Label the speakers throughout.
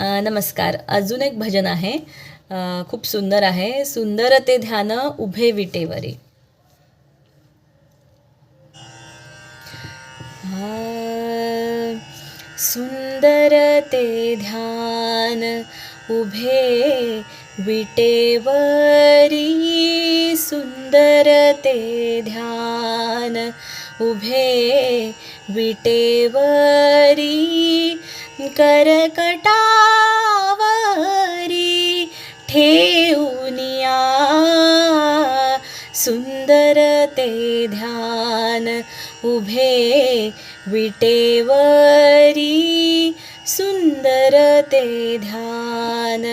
Speaker 1: नमस्कार. अजून एक भजन आहे. खूप सुंदर आहे. सुंदर ते ध्यान उभे विटेवरी सुंदर ते ध्यान उभे विटेवरी सुंदर ते ध्यान उभे विटेवरी करकटा ठेवनिया सुंदर ते ध्यान उभे विटेवरी. सुंदर ते ध्यान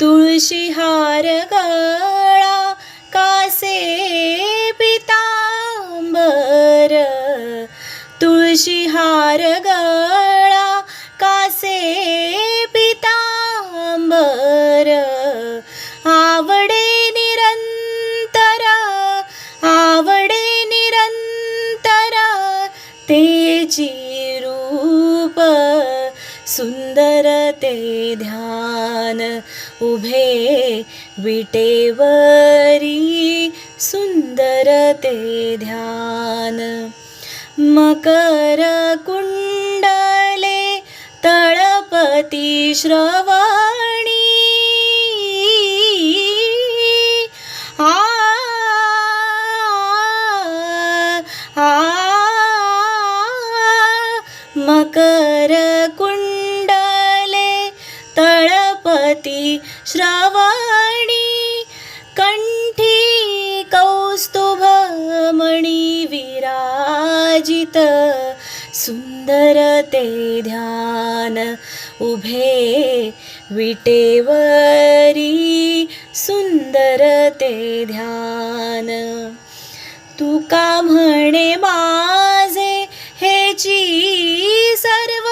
Speaker 1: तुळशी हार गळा कासे पितांबर. तुळशी हार गळा सुंदर ते ध्यान उभे विटेवरी सुंदर ते ध्यान मकर कुंडले तळपती श्रवणी आ आ मकर कुंड श्रावणी कंठी कौस्तुभ मणी विराजित सुंदर ते ध्यान उभे विटेवरी सुंदर ते ध्यान. तुका म्हणे माझे हेची सर्व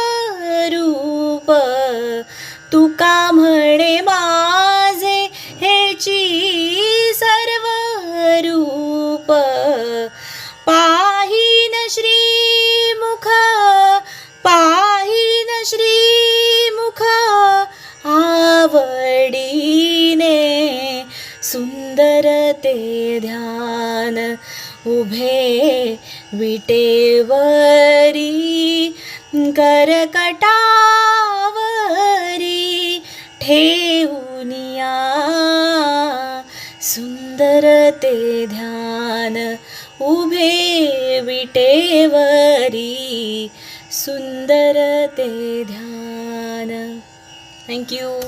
Speaker 1: रूप? तुका म्हणे पाहीन श्रीमुख पाहीन श्रीमुख आवडीने सुंदर ते ध्यान उभे विटेवरी करकटावरी ठेवूनिया सुंदर ते ध्यान उभे विटेवरी सुंदर ते ध्यान. थँक्यू